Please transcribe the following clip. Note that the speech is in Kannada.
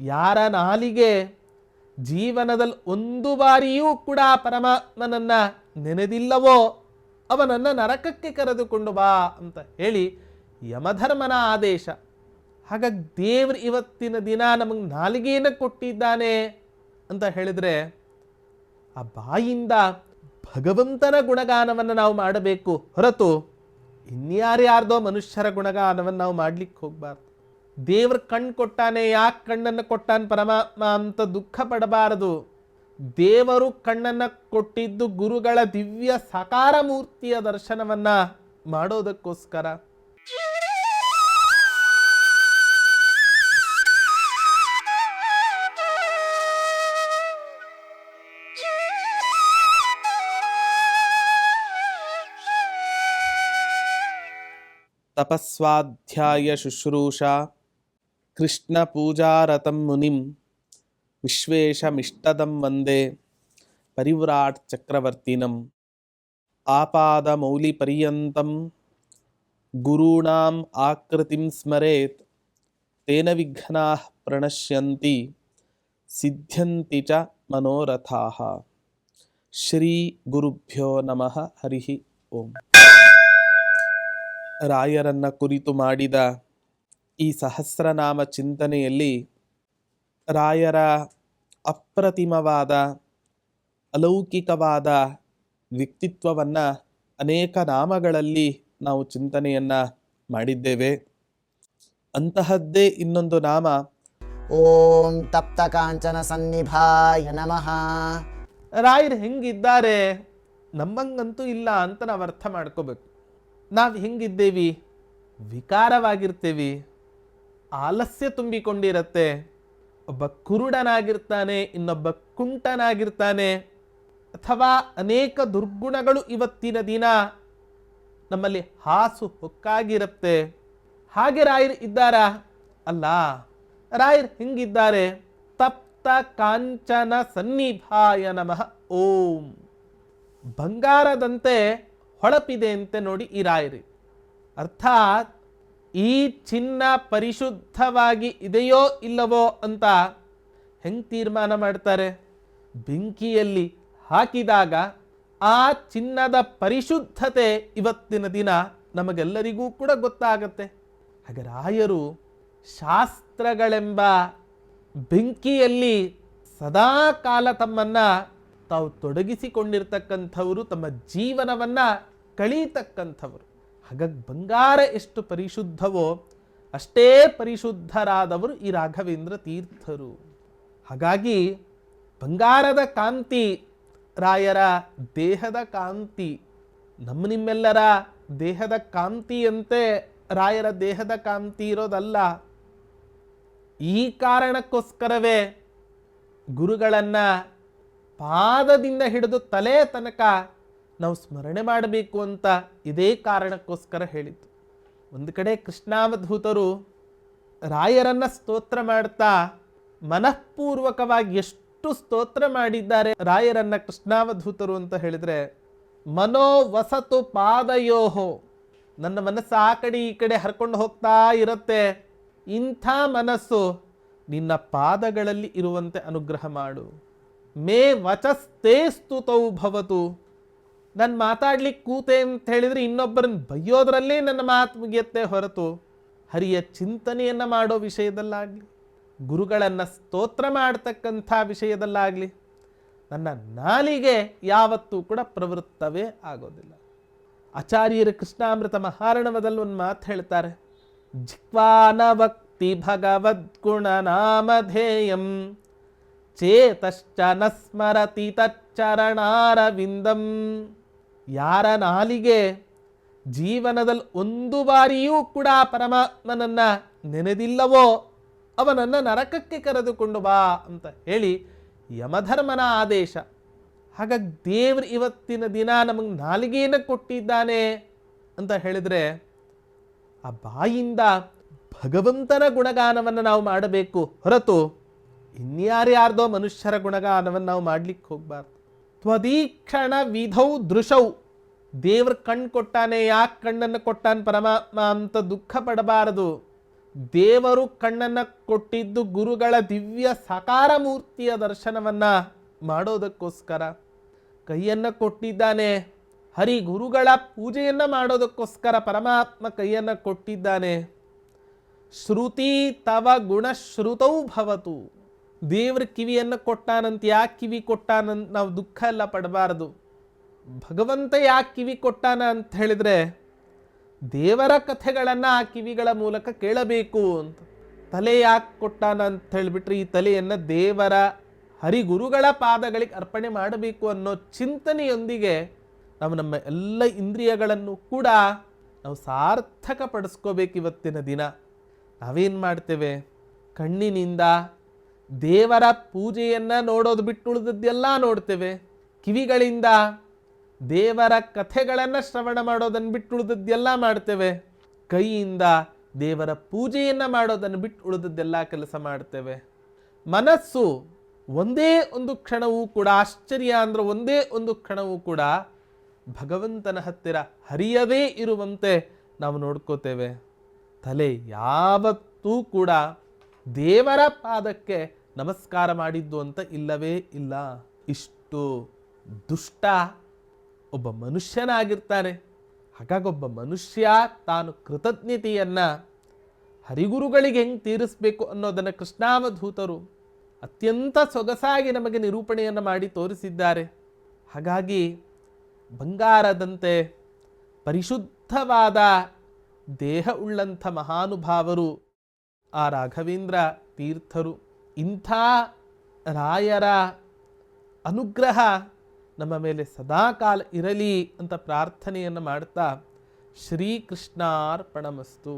ಯಾರ ನಾಲಿಗೆ ಜೀವನದಲ್ಲಿ ಒಂದು ಬಾರಿಯೂ ಕೂಡ ಪರಮಾತ್ಮನನ್ನು ನೆನೆದಿಲ್ಲವೋ ಅವನನ್ನು ನರಕಕ್ಕೆ ಕರೆದುಕೊಂಡು ಬಾ ಅಂತ ಹೇಳಿ ಯಮಧರ್ಮನ ಆದೇಶ. ಹಾಗಾಗಿ ದೇವ್ರ ಇವತ್ತಿನ ದಿನ ನಮಗೆ ನಾಲಿಗೆಯನ್ನು ಕೊಟ್ಟಿದ್ದಾನೆ ಅಂತ ಹೇಳಿದರೆ ಆ ಬಾಯಿಂದ ಭಗವಂತನ ಗುಣಗಾನವನ್ನು ನಾವು ಮಾಡಬೇಕು ಹೊರತು ಇನ್ಯಾರ್ಯಾರ್ದೋ ಮನುಷ್ಯರ ಗುಣಗಾನವನ್ನು ನಾವು ಮಾಡ್ಲಿಕ್ಕೆ ಹೋಗಬಾರ್ದು. ದೇವ್ರ ಕಣ್ಣು ಕೊಟ್ಟಾನೆ, ಯಾಕೆ ಕಣ್ಣನ್ನು ಕೊಟ್ಟಾನೆ ಪರಮಾತ್ಮ ಅಂತ ದುಃಖ ಪಡಬಾರದು. ದೇವರು ಕಣ್ಣನ್ನು ಕೊಟ್ಟಿದ್ದು ಗುರುಗಳ ದಿವ್ಯ ಸಕಾರ ಮೂರ್ತಿಯ ದರ್ಶನವನ್ನ ಮಾಡೋದಕ್ಕೋಸ್ಕರ. ತಪಸ್ವಾಧ್ಯಾಯ ಶುಶ್ರೂಷಾ. ಕೃಷ್ಣ ಪೂಜಾರತಂ ಮುನಿಂ ವಿಶ್ವೇಶಮಿಷ್ಟದಂ ವಂದೇ ಪರಿವ್ರಾಟ್ ಚಕ್ರವರ್ತಿನಂ ಆಪಾದಮೌಲಿಪರ್ಯಂತಂ ಗುರುಣಾಂ ಆಕೃತಿಂ ಸ್ಮರೇತ್ ತೇನ ವಿಘ್ನಾಃ ಪ್ರಣಶ್ಯಂತಿ ಸಿದ್ಧ್ಯಂತಿ ಚ ಮನೋರಥಾಃ. ಶ್ರೀ ಗುರುಭ್ಯೋ ನಮಃ. ಹರಿ ಓಂ. ರಾಯರನ್ನ ಕುರಿತು ಮಾಡಿದ ಈ ಸಹಸ್ರನಾಮ ಚಿಂತನೆಯಲ್ಲಿ ರಾಯರ ಅಪ್ರತಿಮವಾದ ಅಲೌಕಿಕವಾದ ವ್ಯಕ್ತಿತ್ವವನ್ನು ಅನೇಕ ನಾಮಗಳಲ್ಲಿ ನಾವು ಚಿಂತನೆಯನ್ನು ಮಾಡಿದ್ದೇವೆ. ಅಂತಹದ್ದೇ ಇನ್ನೊಂದು ನಾಮ. ಓಂ ತಪ್ತ ಕಾಂಚನ ಸನ್ನಿಭಾಯ ನಮಃ. ರಾಯರು ಹೆಂಗಿದ್ದಾರೆ? ನಮ್ಮಂಗಂತೂ ಇಲ್ಲ ಅಂತ ನಾವು ಅರ್ಥ ಮಾಡ್ಕೋಬೇಕು. ನಾವು ಹೆಂಗಿದ್ದೇವಿ? ವಿಕಾರವಾಗಿರ್ತೀವಿ. ಆಲಸ್ಯ ತುಂಬಿಕೊಂಡಿರತ್ತೆ. ಒಬ್ಬ ಕುರುಡನಾಗಿರ್ತಾನೆ, ಇನ್ನೊಬ್ಬ ಕುಂಟನಾಗಿರ್ತಾನೆ. ಅಥವಾ ಅನೇಕ ದುರ್ಗುಣಗಳು ಇವತ್ತಿನ ದಿನ ನಮ್ಮಲ್ಲಿ ಹಾಸು ಹೊಕ್ಕಾಗಿರುತ್ತೆ. ಹಾಗೆ ರಾಯರ್ ಇದ್ದಾರಾ? ಅಲ್ಲ, ರಾಯರ್ ಹೆಂಗಿದ್ದಾರೆ? ತಪ್ತ ಕಾಂಚನ ಸನ್ನಿಭಾಯ ನಮಃ, ಓಂ. ಬಂಗಾರದಂತೆ ಹೊಳಪಿದೆ ಅಂತೆ ನೋಡಿ ಈ ರಾಯರಿ. ಅರ್ಥಾತ್ ಈ ಚಿನ್ನ ಪರಿಶುದ್ಧವಾಗಿ ಇದೆಯೋ ಇಲ್ಲವೋ ಅಂತ ಹೆಂಗೆ ತೀರ್ಮಾನ ಮಾಡ್ತಾರೆ? ಬೆಂಕಿಯಲ್ಲಿ ಹಾಕಿದಾಗ ಆ ಚಿನ್ನದ ಪರಿಶುದ್ಧತೆ ಇವತ್ತಿನ ದಿನ ನಮಗೆಲ್ಲರಿಗೂ ಕೂಡ ಗೊತ್ತಾಗತ್ತೆ. ಹಾಗೆ ರಾಯರು ಶಾಸ್ತ್ರಗಳೆಂಬ ಬೆಂಕಿಯಲ್ಲಿ ಸದಾ ಕಾಲ ತಮ್ಮನ್ನ ತಾವು ತೊಡಗಿಸಿಕೊಂಡಿರ್ತಕ್ಕಂಥವರು, ತಮ್ಮ ಜೀವನವನ್ನ ಕಳೀತಕ್ಕಂಥವರು. ಹಾಗಾಗಿ ಬಂಗಾರ ಎಷ್ಟು ಪರಿಶುದ್ಧವೋ ಅಷ್ಟೇ ಪರಿಶುದ್ಧರಾದವರು ಈ ರಾಘವೇಂದ್ರ ತೀರ್ಥರು. ಹಾಗಾಗಿ ಬಂಗಾರದ ಕಾಂತಿ, ರಾಯರ ದೇಹದ ಕಾಂತಿ, ನಮ್ಮ ನಿಮ್ಮೆಲ್ಲರ ದೇಹದ ಕಾಂತಿಯಂತೆ ರಾಯರ ದೇಹದ ಕಾಂತಿ ಇರೋದಲ್ಲ. ಈ ಕಾರಣಕ್ಕೋಸ್ಕರವೇ ಗುರುಗಳನ್ನು ಪಾದದಿಂದ ಹಿಡಿದು ತಲೆ ತನಕ ನಾವು ಸ್ಮರಣೆ ಮಾಡಬೇಕು ಅಂತ ಇದೇ ಕಾರಣಕ್ಕೋಸ್ಕರ ಹೇಳಿದ್ದು. ಒಂದು ಕಡೆ ಕೃಷ್ಣಾವಧೂತರು ರಾಯರನ್ನು ಸ್ತೋತ್ರ ಮಾಡ್ತಾ ಮನಃಪೂರ್ವಕವಾಗಿ ಎಷ್ಟು ಸ್ತೋತ್ರ ಮಾಡಿದ್ದಾರೆ ರಾಯರನ್ನು ಕೃಷ್ಣಾವಧೂತರು ಅಂತ ಹೇಳಿದರೆ, ಮನೋ ವಸತು ಪಾದಯೋಹೋ, ನನ್ನ ಮನಸ್ಸು ಆ ಕಡೆ ಈ ಕಡೆ ಹರ್ಕೊಂಡು ಹೋಗ್ತಾ ಇರುತ್ತೆ, ಇಂಥ ಮನಸ್ಸು ನಿನ್ನ ಪಾದಗಳಲ್ಲಿ ಇರುವಂತೆ ಅನುಗ್ರಹ ಮಾಡು. ಮೇ ವಚಸ್ತೇ ಸ್ತುತೌ ಭವತು ನಾನು ಮಾತಾಡ್ಲಿಕ್ಕೆ ಕೂತೆ ಅಂತ ಹೇಳಿದರೆ ಇನ್ನೊಬ್ಬರನ್ನ ಬೈಯೋದ್ರಲ್ಲೇ ನನ್ನ ಮಾತು ಮುಗಿಯುತ್ತೆ ಹೊರತು. ಹರಿಯ ಚಿಂತನೆಯನ್ನು ಮಾಡೋ ವಿಷಯದಲ್ಲಾಗಲಿ, ಗುರುಗಳನ್ನು ಸ್ತೋತ್ರ ಮಾಡ್ತಕ್ಕಂಥ ವಿಷಯದಲ್ಲಾಗಲಿ, ನನ್ನ ನಾಲಿಗೆ ಯಾವತ್ತೂ ಕೂಡ ಪ್ರವೃತ್ತವೇ ಆಗೋದಿಲ್ಲ. ಆಚಾರ್ಯರು ಕೃಷ್ಣಾಮೃತ ಮಹಾರಣವದಲ್ಲಿ ಒಂದು ಮಾತು ಹೇಳ್ತಾರೆ ಜಿಕ್ವಾನವಕ್ತಿ ಭಗವದ್ಗುಣ ನಾಮಧೇಯಂ, ಚೇತಶ್ಚ ನ ಸ್ಮರತಿ ತಚ್ಚರಣಾರವಿಂದಂ. ಯಾರ ನಾಲಿಗೆ ಜೀವನದಲ್ಲಿ ಒಂದು ಬಾರಿಯೂ ಕೂಡ ಪರಮಾತ್ಮನನ್ನ ನೆನೆದಿಲ್ಲವೋ ಅವನನ್ನು ನರಕಕ್ಕೆ ಕರೆದುಕೊಂಡು ಬಾ ಅಂತ ಹೇಳಿ ಯಮಧರ್ಮನ ಆದೇಶ. ಹಾಗಾಗಿ ದೇವ್ರು ಇವತ್ತಿನ ದಿನ ನಮಗೆ ನಾಲಿಗೆಯನ್ನು ಕೊಟ್ಟಿದ್ದಾನೆ ಅಂತ ಹೇಳಿದರೆ ಆ ಬಾಯಿಂದ ಭಗವಂತನ ಗುಣಗಾನವನ್ನು ನಾವು ಮಾಡಬೇಕು ಹೊರತು ಇನ್ಯಾರ್ಯಾರ್ದೋ ಮನುಷ್ಯರ ಗುಣಗಾನವನ್ನು ನಾವು ಮಾಡ್ಲಿಕ್ಕೆ ಹೋಗಬಾರ್ದು. ತ್ವದೀಕ್ಷಣ ವಿಧೌ ದೃಶೌ. ದೇವ್ರ ಕಣ್ಣು ಕೊಟ್ಟಾನೆ, ಯಾಕೆ ಕಣ್ಣನ್ನು ಕೊಟ್ಟಾನೆ ಪರಮಾತ್ಮ ಅಂತ ದುಃಖ ಪಡಬಾರದು ದೇವರು ಕಣ್ಣನ್ನು ಕೊಟ್ಟಿದ್ದು ಗುರುಗಳ ದಿವ್ಯ ಸಾಕಾರ ಮೂರ್ತಿಯ ದರ್ಶನವನ್ನು ಮಾಡೋದಕ್ಕೋಸ್ಕರ. ಕೈಯನ್ನು ಕೊಟ್ಟಿದ್ದಾನೆ, ಹರಿ ಗುರುಗಳ ಪೂಜೆಯನ್ನು ಮಾಡೋದಕ್ಕೋಸ್ಕರ ಪರಮಾತ್ಮ ಕೈಯನ್ನು ಕೊಟ್ಟಿದ್ದಾನೆ. ಶ್ರುತಿ ತವ ಗುಣಶ್ರುತೌ ಭವತು. ದೇವ್ರ ಕಿವಿಯನ್ನು ಕೊಟ್ಟಾನಂತ ಯಾಕೆ ಕಿವಿ ಕೊಟ್ಟಾನಂತ ನಾವು ದುಃಖ ಎಲ್ಲ ಪಡಬಾರದು. ಭಗವಂತ ಯಾಕೆ ಕಿವಿ ಕೊಟ್ಟಾನ ಅಂತ ಹೇಳಿದರೆ, ದೇವರ ಕಥೆಗಳನ್ನು ಆ ಕಿವಿಗಳ ಮೂಲಕ ಕೇಳಬೇಕು ಅಂತ. ತಲೆ ಯಾಕೆ ಕೊಟ್ಟಾನ ಅಂತ ಹೇಳಿಬಿಟ್ರೆ, ಈ ತಲೆಯನ್ನು ದೇವರ ಹರಿಗುರುಗಳ ಪಾದಗಳಿಗೆ ಅರ್ಪಣೆ ಮಾಡಬೇಕು ಅನ್ನೋ ಚಿಂತನೆಯೊಂದಿಗೆ ನಾವು ನಮ್ಮ ಎಲ್ಲ ಇಂದ್ರಿಯಗಳನ್ನು ಕೂಡ ನಾವು ಸಾರ್ಥಕ ಪಡಿಸ್ಕೋಬೇಕು ಇವತ್ತಿನ ದಿನ. ನಾವೇನು ಮಾಡ್ತೇವೆ? ಕಣ್ಣಿನಿಂದ ದೇವರ ಪೂಜೆಯನ್ನು ನೋಡೋದು ಬಿಟ್ಟು ಉಳಿದದ್ದೆಲ್ಲ ನೋಡ್ತೇವೆ. ಕಿವಿಗಳಿಂದ ದೇವರ ಕಥೆಗಳನ್ನು ಶ್ರವಣ ಮಾಡೋದನ್ನು ಬಿಟ್ಟು ಉಳಿದದ್ದೆಲ್ಲ ಮಾಡ್ತೇವೆ. ಕೈಯಿಂದ ದೇವರ ಪೂಜೆಯನ್ನು ಮಾಡೋದನ್ನು ಬಿಟ್ಟು ಉಳಿದದ್ದೆಲ್ಲ ಕೆಲಸ ಮಾಡ್ತೇವೆ. ಮನಸ್ಸು ಒಂದೇ ಒಂದು ಕ್ಷಣವೂ ಕೂಡ ಆಶ್ಚರ್ಯ ಅಂದ್ರೆ ಒಂದೇ ಒಂದು ಕ್ಷಣವೂ ಕೂಡ ಭಗವಂತನ ಹತ್ತಿರ ಹರಿಯದೇ ಇರುವಂತೆ ನಾವು ನೋಡ್ಕೋತೇವೆ. ತಲೆ ಯಾವತ್ತೂ ಕೂಡ ದೇವರ ಪಾದಕ್ಕೆ ನಮಸ್ಕಾರ ಮಾಡಿದ್ದು ಅಂತ ಇಲ್ಲವೇ ಇಲ್ಲ. ಇಷ್ಟು ದುಷ್ಟ ಒಬ್ಬ ಮನುಷ್ಯನಾಗಿರ್ತಾನೆ. ಹಾಗಾಗಿ ಒಬ್ಬ ಮನುಷ್ಯ ತಾನು ಕೃತಜ್ಞತೆಯನ್ನು ಹರಿಗುರುಗಳಿಗೆ ಹೆಂಗೆ ತೀರಿಸಬೇಕು ಅನ್ನೋದನ್ನು ಕೃಷ್ಣಾವಧೂತರು ಅತ್ಯಂತ ಸೊಗಸಾಗಿ ನಮಗೆ ನಿರೂಪಣೆಯನ್ನು ಮಾಡಿ ತೋರಿಸಿದ್ದಾರೆ. ಹಾಗಾಗಿ ಬಂಗಾರದಂತೆ ಪರಿಶುದ್ಧವಾದ ದೇಹ ಉಳ್ಳಂಥ ಮಹಾನುಭಾವರು ಆ ರಾಘವೇಂದ್ರ ತೀರ್ಥರು. ಇಂಥ ರಾಯರ ಅನುಗ್ರಹ ನಮ್ಮ ಮೇಲೆ ಸದಾಕಾಲ ಇರಲಿ ಅಂತ ಪ್ರಾರ್ಥನೆಯನ್ನು ಮಾಡ್ತಾ ಶ್ರೀಕೃಷ್ಣಾರ್ಪಣಮಸ್ತು.